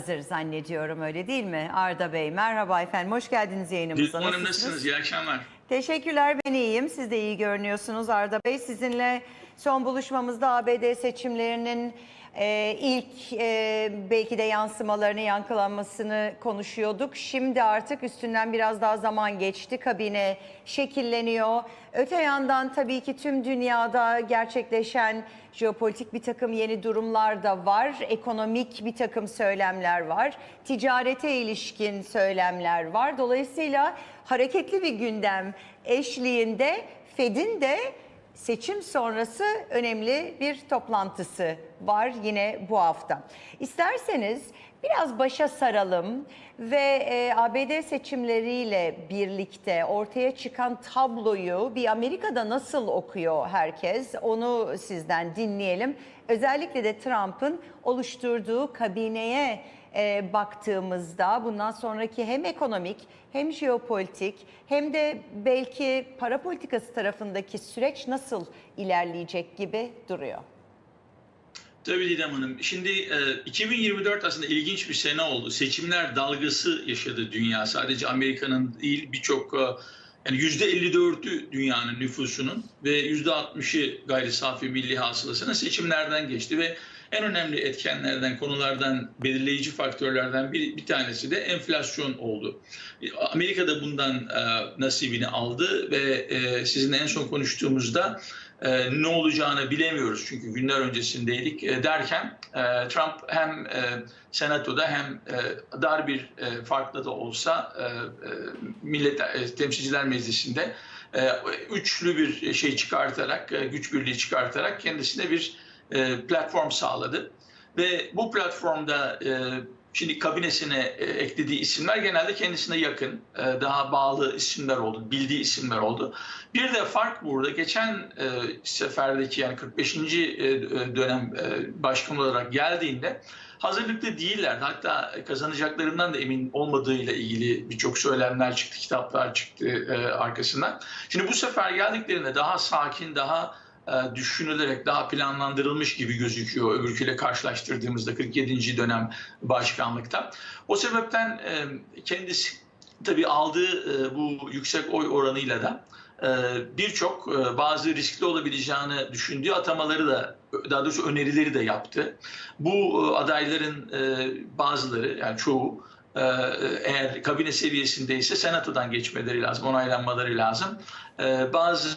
hazır zannediyorum öyle değil mi? Arda Bey merhaba efendim hoş geldiniz yayınımıza. Hanım nasılsınız? İyi akşamlar. Teşekkürler ben iyiyim. Siz de iyi görünüyorsunuz Arda Bey. Sizinle son buluşmamızda ABD seçimlerinin e, ilk e, belki de yansımalarını, yankılanmasını konuşuyorduk. Şimdi artık üstünden biraz daha zaman geçti. Kabine şekilleniyor. Öte yandan tabii ki tüm dünyada gerçekleşen jeopolitik bir takım yeni durumlar da var. Ekonomik bir takım söylemler var. Ticarete ilişkin söylemler var. Dolayısıyla hareketli bir gündem eşliğinde Fed'in de seçim sonrası önemli bir toplantısı var yine bu hafta. İsterseniz biraz başa saralım ve e, ABD seçimleriyle birlikte ortaya çıkan tabloyu bir Amerika'da nasıl okuyor herkes onu sizden dinleyelim. Özellikle de Trump'ın oluşturduğu kabineye e, baktığımızda bundan sonraki hem ekonomik hem jeopolitik hem de belki para politikası tarafındaki süreç nasıl ilerleyecek gibi duruyor. Tabii Didem Hanım. Şimdi e, 2024 aslında ilginç bir sene oldu. Seçimler dalgası yaşadı dünya. Sadece Amerika'nın değil birçok e, yani %54'ü dünyanın nüfusunun ve %60'ı gayri safi milli hasılasının seçimlerden geçti ve en önemli etkenlerden, konulardan, belirleyici faktörlerden bir, bir tanesi de enflasyon oldu. Amerika'da bundan e, nasibini aldı ve e, sizinle en son konuştuğumuzda e, ne olacağını bilemiyoruz çünkü günler öncesindeydik e, derken e, Trump hem e, senatoda hem e, dar bir e, farklı da olsa e, e, millet e, temsilciler meclisinde e, üçlü bir şey çıkartarak e, güç birliği çıkartarak kendisine bir e, platform sağladı ve bu platformda e, Şimdi kabinesine e, eklediği isimler genelde kendisine yakın, daha bağlı isimler oldu, bildiği isimler oldu. Bir de fark burada geçen seferdeki yani 45. e, dönem e, başkan olarak geldiğinde hazırlıklı değiller. Hatta kazanacaklarından da emin olmadığıyla ilgili birçok söylemler çıktı, kitaplar çıktı arkasından. Şimdi bu sefer geldiklerinde daha sakin, daha düşünülerek daha planlandırılmış gibi gözüküyor öbürküyle karşılaştırdığımızda 47. dönem başkanlıkta. O sebepten e, kendisi tabii aldığı e, bu yüksek oy oranıyla da birçok bazı riskli olabileceğini düşündüğü atamaları da daha doğrusu önerileri de yaptı. Bu adayların bazıları yani çoğu eğer kabine seviyesindeyse senatodan geçmeleri lazım, onaylanmaları lazım. Bazı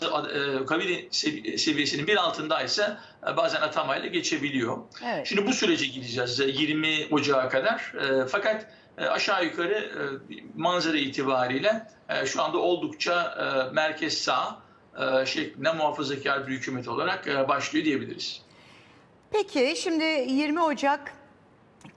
kabine seviyesinin bir altındaysa bazen atamayla geçebiliyor. Evet. Şimdi bu sürece gideceğiz 20 Ocağı kadar. Fakat aşağı yukarı manzara itibariyle şu anda oldukça merkez sağ şeklinde muhafazakar bir hükümet olarak başlıyor diyebiliriz. Peki şimdi 20 Ocak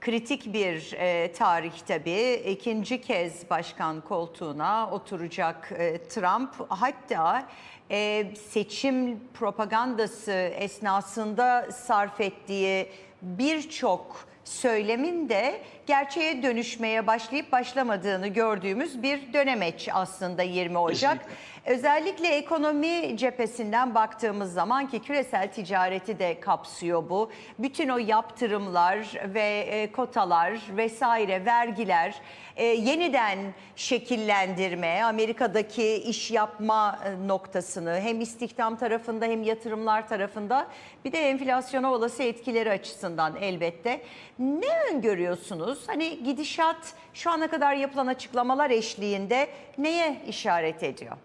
kritik bir e, tarih tabii. İkinci kez başkan koltuğuna oturacak e, Trump. Hatta e, seçim propagandası esnasında sarf ettiği birçok söylemin de gerçeğe dönüşmeye başlayıp başlamadığını gördüğümüz bir dönemeç aslında 20 Ocak. Kesinlikle. Özellikle ekonomi cephesinden baktığımız zaman ki küresel ticareti de kapsıyor bu. Bütün o yaptırımlar ve e, kotalar vesaire vergiler e, yeniden şekillendirme, Amerika'daki iş yapma e, noktasını hem istihdam tarafında hem yatırımlar tarafında bir de enflasyona olası etkileri açısından elbette. Ne öngörüyorsunuz? Hani gidişat şu ana kadar yapılan açıklamalar eşliğinde neye işaret ediyor?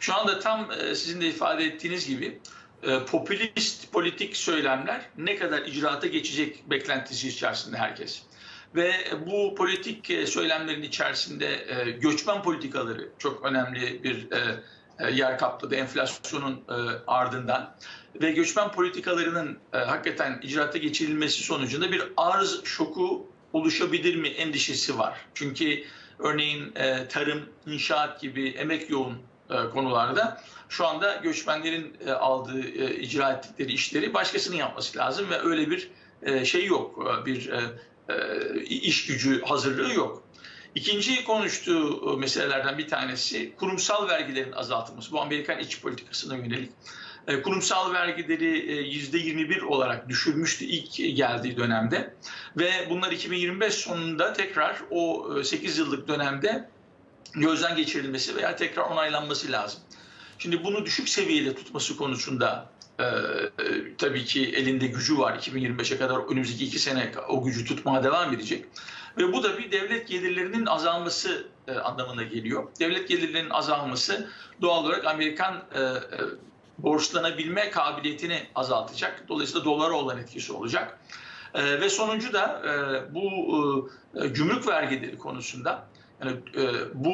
Şu anda tam e, sizin de ifade ettiğiniz gibi e, popülist politik söylemler ne kadar icraata geçecek beklentisi içerisinde herkes. Ve bu politik e, söylemlerin içerisinde göçmen politikaları çok önemli bir yer kapladı enflasyonun ardından. Ve göçmen politikalarının hakikaten icraata geçirilmesi sonucunda bir arz şoku oluşabilir mi endişesi var. Çünkü örneğin tarım, inşaat gibi emek yoğun e, konularda şu anda göçmenlerin e, aldığı, e, icra ettikleri işleri başkasının yapması lazım ve öyle bir şey yok, bir iş gücü hazırlığı yok. İkinci konuştuğu meselelerden bir tanesi kurumsal vergilerin azaltılması. Bu Amerikan iç politikasına yönelik. E, kurumsal vergileri e, %21 olarak düşürmüştü ilk geldiği dönemde. Ve bunlar 2025 sonunda tekrar o e, 8 yıllık dönemde gözden geçirilmesi veya tekrar onaylanması lazım. Şimdi bunu düşük seviyede tutması konusunda e, e, tabii ki elinde gücü var. 2025'e kadar önümüzdeki iki sene o gücü tutmaya devam edecek. Ve bu da bir devlet gelirlerinin azalması e, anlamına geliyor. Devlet gelirlerinin azalması doğal olarak Amerikan e, e, borçlanabilme kabiliyetini azaltacak. Dolayısıyla dolara olan etkisi olacak. E, ve sonuncu da e, bu e, gümrük vergileri konusunda yani e, bu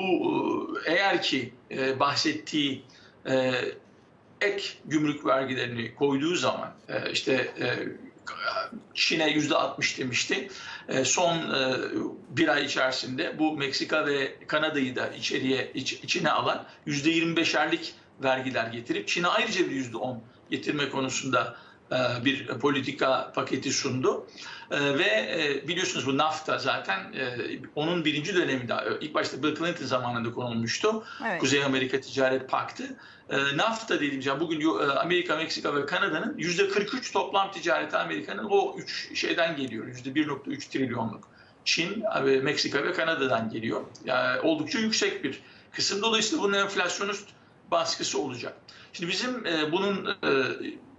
e, eğer ki e, bahsettiği e, ek gümrük vergilerini koyduğu zaman e, işte e, Çin'e yüzde 60 demişti. E, son e, bir ay içerisinde bu Meksika ve Kanada'yı da içeriye iç, içine alan yüzde 25'erlik vergiler getirip Çin'e ayrıca bir yüzde 10 getirme konusunda e, bir politika paketi sundu. E, Ve e, biliyorsunuz bu NAFTA zaten onun birinci döneminde ilk başta Bill Clinton zamanında konulmuştu. Evet. Kuzey Amerika Ticaret Paktı. NAFTA dediğimiz yani bugün Amerika, Meksika ve Kanada'nın yüzde 43 toplam ticareti Amerika'nın o üç şeyden geliyor. Yüzde 1.3 trilyonluk. Çin, Meksika ve Kanada'dan geliyor. Yani oldukça yüksek bir kısım. Dolayısıyla bunun enflasyonist baskısı olacak. Şimdi bizim e, bunun e,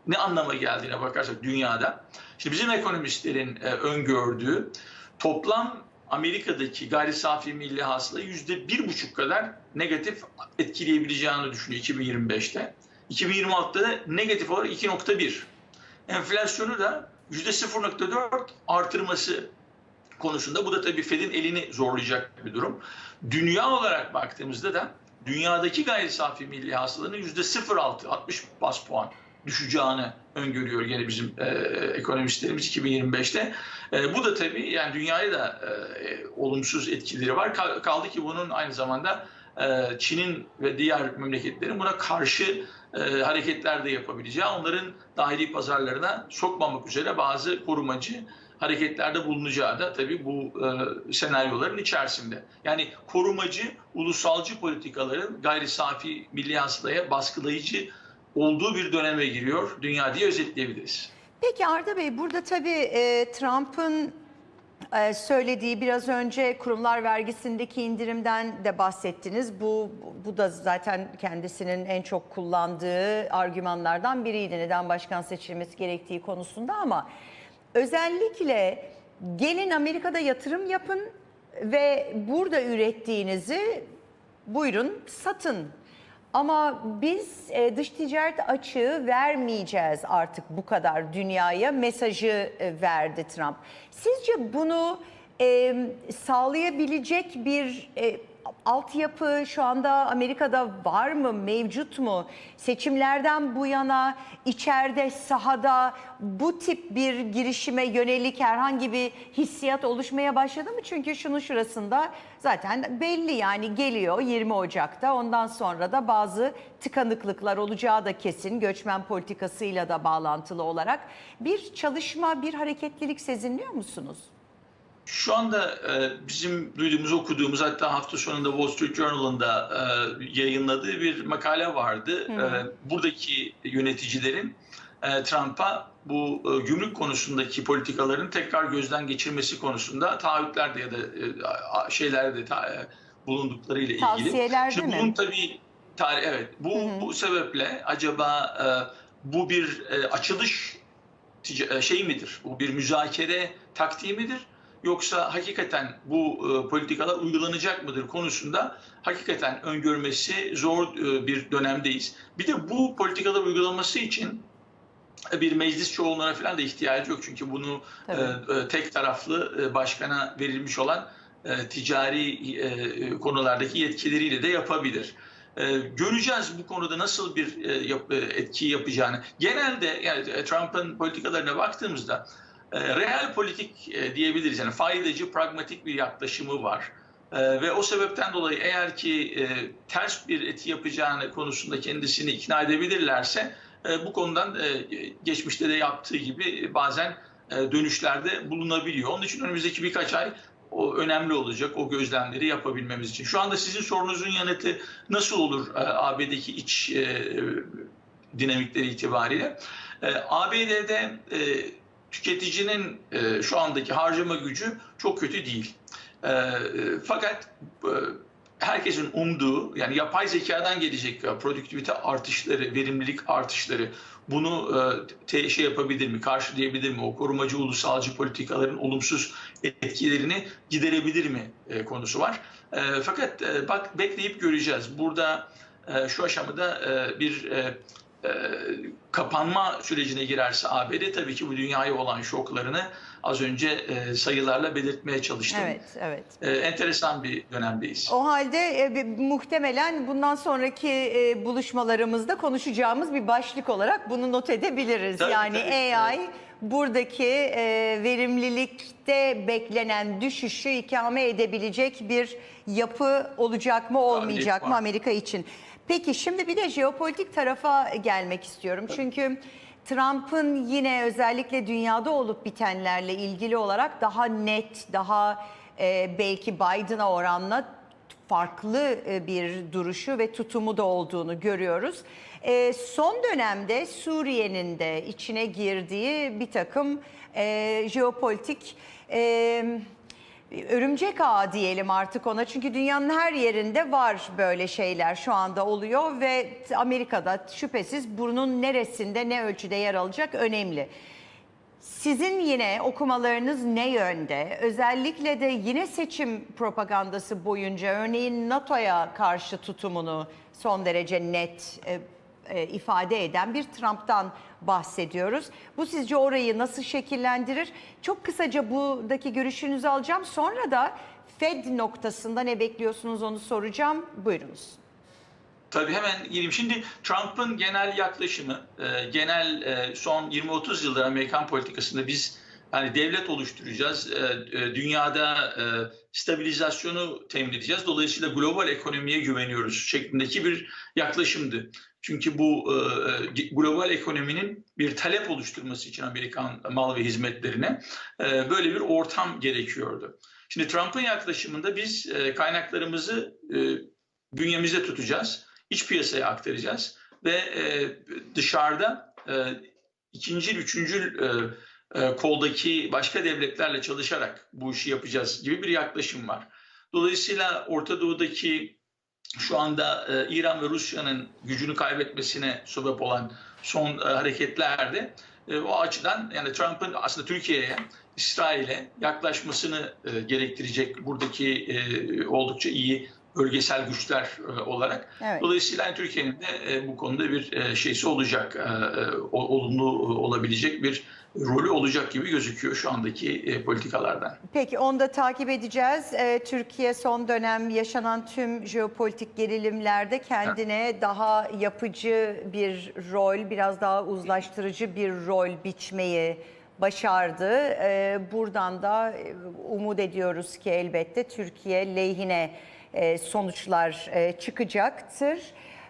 ne anlama geldiğine bakarsak dünyada, şimdi bizim ekonomistlerin e, öngördüğü toplam Amerika'daki gayri safi milli hasılayı yüzde bir buçuk kadar negatif etkileyebileceğini düşünüyor 2025'te. 2026'da da negatif olarak 2.1. Enflasyonu da yüzde 0.4 artırması konusunda. Bu da tabii Fed'in elini zorlayacak bir durum. Dünya olarak baktığımızda da dünyadaki gayri safi milli hasılanın yüzde 0.6, 60 bas puan düşeceğini öngörüyor gene bizim e, ekonomistlerimiz 2025'te. E, bu da tabii yani dünyaya da e, olumsuz etkileri var. Kal- kaldı ki bunun aynı zamanda e, Çin'in ve diğer memleketlerin buna karşı e, hareketler de yapabileceği, onların dahili pazarlarına sokmamak üzere bazı korumacı hareketlerde bulunacağı da tabii bu e, senaryoların içerisinde. Yani korumacı, ulusalcı politikaların gayri safi milli hasılaya baskılayıcı olduğu bir döneme giriyor dünya diye özetleyebiliriz. Peki Arda Bey burada tabii e, Trump'ın e, söylediği biraz önce kurumlar vergisindeki indirimden de bahsettiniz. Bu bu da zaten kendisinin en çok kullandığı argümanlardan biriydi neden başkan seçilmesi gerektiği konusunda ama özellikle gelin Amerika'da yatırım yapın ve burada ürettiğinizi buyurun satın. Ama biz e, dış ticaret açığı vermeyeceğiz artık bu kadar dünyaya mesajı e, verdi Trump. Sizce bunu e, sağlayabilecek bir altyapı şu anda Amerika'da var mı, mevcut mu? Seçimlerden bu yana içeride, sahada bu tip bir girişime yönelik herhangi bir hissiyat oluşmaya başladı mı? Çünkü şunun şurasında zaten belli yani geliyor 20 Ocak'ta. Ondan sonra da bazı tıkanıklıklar olacağı da kesin göçmen politikasıyla da bağlantılı olarak. Bir çalışma, bir hareketlilik sezinliyor musunuz? Şu anda e, bizim duyduğumuz, okuduğumuz hatta hafta sonunda Wall Street Journal'ın da e, yayınladığı bir makale vardı. E, buradaki yöneticilerin e, Trump'a bu e, gümrük konusundaki politikaların tekrar gözden geçirmesi konusunda taahhütlerde ya da e, şeylerde ta, e, bulunduklarıyla ilgili. Tavsiyelerde Şimdi mi? bunun tabii tarih evet bu bu sebeple acaba e, bu bir e, açılış e, şey midir? Bu bir müzakere taktiği midir? Yoksa hakikaten bu e, politikalar uygulanacak mıdır konusunda hakikaten öngörmesi zor e, bir dönemdeyiz. Bir de bu politikalar uygulanması için e, bir meclis çoğunluğuna falan da ihtiyacı yok. Çünkü bunu e, Tabii. e, tek taraflı e, başkana verilmiş olan e, ticari e, konulardaki yetkileriyle de yapabilir. E, göreceğiz bu konuda nasıl bir e, yap- e, etki yapacağını. Genelde yani e, Trump'ın politikalarına baktığımızda e, real politik e, diyebiliriz. Yani faydacı, pragmatik bir yaklaşımı var. E, ve o sebepten dolayı eğer ki e, ters bir etki yapacağını konusunda kendisini ikna edebilirlerse e, bu konudan e, geçmişte de yaptığı gibi bazen e, dönüşlerde bulunabiliyor. Onun için önümüzdeki birkaç ay o önemli olacak o gözlemleri yapabilmemiz için. Şu anda sizin sorunuzun yanıtı nasıl olur e, AB'deki iç e, dinamikleri itibariyle. E, ABD'de e, tüketicinin e, şu andaki harcama gücü çok kötü değil. E, e, fakat e, herkesin umduğu yani yapay zekadan gelecek ya, produktivite artışları, verimlilik artışları bunu e, şey yapabilir mi, karşılayabilir mi? O korumacı ulusalcı politikaların olumsuz etkilerini giderebilir mi e, konusu var. E, fakat e, bak bekleyip göreceğiz. Burada e, şu aşamada e, bir e, e, kapanma sürecine girerse ABD tabii ki bu dünyaya olan şoklarını az önce e, sayılarla belirtmeye çalıştım. Evet, evet. E, enteresan bir dönemdeyiz. O halde e, muhtemelen bundan sonraki e, buluşmalarımızda konuşacağımız bir başlık olarak bunu not edebiliriz. Tabii, yani tabii, AI buradaki e, verimlilikte beklenen düşüşü ikame edebilecek bir yapı olacak mı olmayacak mı var. Amerika için? Peki şimdi bir de jeopolitik tarafa gelmek istiyorum. Çünkü Trump'ın yine özellikle dünyada olup bitenlerle ilgili olarak daha net, daha e, belki Biden'a oranla farklı e, bir duruşu ve tutumu da olduğunu görüyoruz. E, son dönemde Suriye'nin de içine girdiği bir takım e, jeopolitik e, örümcek ağı diyelim artık ona. Çünkü dünyanın her yerinde var böyle şeyler şu anda oluyor ve Amerika'da şüphesiz bunun neresinde ne ölçüde yer alacak önemli. Sizin yine okumalarınız ne yönde? Özellikle de yine seçim propagandası boyunca örneğin NATO'ya karşı tutumunu son derece net e, ifade eden bir Trump'tan bahsediyoruz. Bu sizce orayı nasıl şekillendirir? Çok kısaca buradaki görüşünüzü alacağım. Sonra da Fed noktasında ne bekliyorsunuz onu soracağım. Buyurunuz. Tabii hemen gireyim. Şimdi Trump'ın genel yaklaşımı, e, genel e, son 20-30 yıldır Amerikan politikasında biz yani devlet oluşturacağız, dünyada stabilizasyonu temin edeceğiz. Dolayısıyla global ekonomiye güveniyoruz şeklindeki bir yaklaşımdı. Çünkü bu e, global ekonominin bir talep oluşturması için Amerikan mal ve hizmetlerine e, böyle bir ortam gerekiyordu. Şimdi Trump'ın yaklaşımında biz e, kaynaklarımızı e, bünyemizde tutacağız iç piyasaya aktaracağız ve e, dışarıda e, ikinci, üçüncü e, e, koldaki başka devletlerle çalışarak bu işi yapacağız gibi bir yaklaşım var. Dolayısıyla Orta Doğu'daki şu anda e, İran ve Rusya'nın gücünü kaybetmesine sebep olan son e, hareketlerde e, o açıdan yani Trump'ın aslında Türkiye'ye, İsrail'e yaklaşmasını e, gerektirecek. Buradaki e, oldukça iyi bölgesel güçler e, olarak. Evet. Dolayısıyla yani Türkiye'nin de e, bu konuda bir e, şeysi olacak, olumlu olabilecek bir rolü olacak gibi gözüküyor şu andaki politikalardan. Peki onu da takip edeceğiz. Türkiye son dönem yaşanan tüm jeopolitik gerilimlerde kendine daha yapıcı bir rol, biraz daha uzlaştırıcı bir rol biçmeyi başardı. Buradan da umut ediyoruz ki elbette Türkiye lehine e, sonuçlar e, çıkacaktır.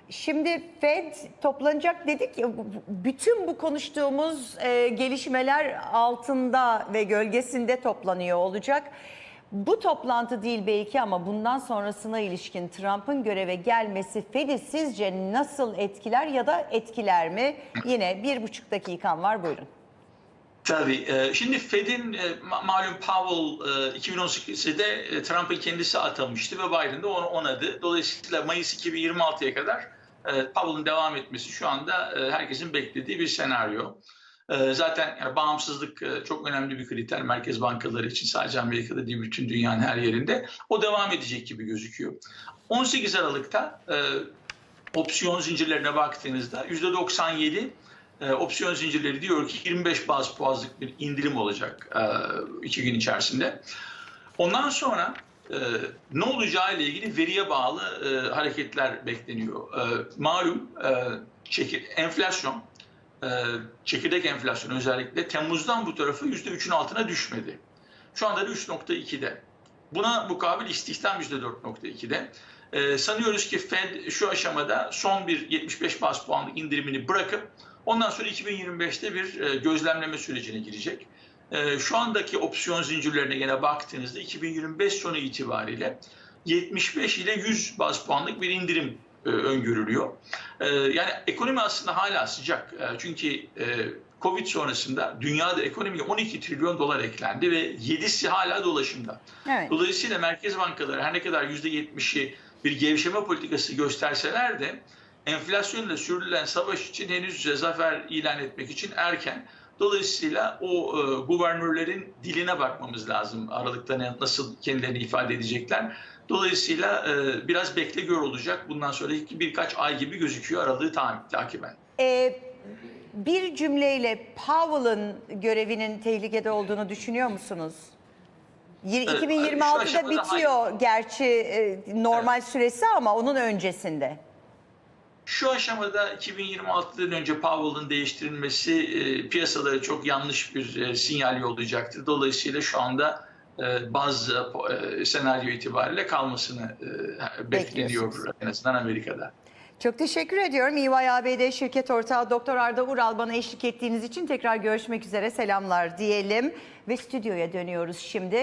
Şimdi Fed toplanacak dedik ya bütün bu konuştuğumuz e, gelişmeler altında ve gölgesinde toplanıyor olacak. Bu toplantı değil belki ama bundan sonrasına ilişkin Trump'ın göreve gelmesi Fed'i sizce nasıl etkiler ya da etkiler mi? Yine bir buçuk dakikan var buyurun. Tabii. e, Şimdi Fed'in e, ma- malum Powell e, 2018'de e, Trump'ın kendisi atamıştı ve Biden de onu onadı. Dolayısıyla Mayıs 2026'ya kadar Powell'ın devam etmesi şu anda herkesin beklediği bir senaryo. Zaten yani bağımsızlık çok önemli bir kriter merkez bankaları için sadece Amerika'da değil bütün dünyanın her yerinde. O devam edecek gibi gözüküyor. 18 Aralık'ta opsiyon zincirlerine baktığınızda %97 e, opsiyon zincirleri diyor ki 25 baz puanlık bir indirim olacak e, iki gün içerisinde. Ondan sonra e, ne olacağı ile ilgili veriye bağlı e, hareketler bekleniyor. E, malum e, enflasyon, e, çekirdek enflasyon özellikle Temmuz'dan bu tarafı %3'ün altına düşmedi. Şu anda da 3.2'de. Buna mukabil istihdam %4.2'de. Ee, sanıyoruz ki Fed şu aşamada son bir 75 bas puanlık indirimini bırakıp ondan sonra 2025'te bir e, gözlemleme sürecine girecek. E, şu andaki opsiyon zincirlerine yine baktığınızda 2025 sonu itibariyle 75 ile 100 bas puanlık bir indirim e, öngörülüyor. Yani ekonomi aslında hala sıcak. Çünkü Covid sonrasında dünyada ekonomiye 12 trilyon dolar eklendi ve 7'si hala dolaşımda. Evet. Dolayısıyla merkez bankaları her ne kadar %70'i bir gevşeme politikası gösterseler de enflasyonla sürdürülen savaş için henüz zafer ilan etmek için erken. Dolayısıyla o e, guvernörlerin diline bakmamız lazım. Aralıkta ne- nasıl kendilerini ifade edecekler. Dolayısıyla e, biraz bekle gör olacak. Bundan sonraki birkaç ay gibi gözüküyor aralığı ta- takiben. Ee, bir cümleyle Powell'ın görevinin tehlikede olduğunu düşünüyor musunuz? Yir- Evet, şu 2026'da aşamada bitiyor gerçi e, normal süresi ama onun öncesinde. Şu aşamada 2026'dan önce Powell'ın değiştirilmesi e, piyasalara çok yanlış bir e, sinyal yollayacaktır. Dolayısıyla şu anda e, bazı e, senaryo itibariyle kalmasını e, bekleniyor en azından Amerika'da. Çok teşekkür ediyorum. EY ABD şirket ortağı Doktor Arda Ural bana eşlik ettiğiniz için tekrar görüşmek üzere selamlar diyelim ve stüdyoya dönüyoruz şimdi.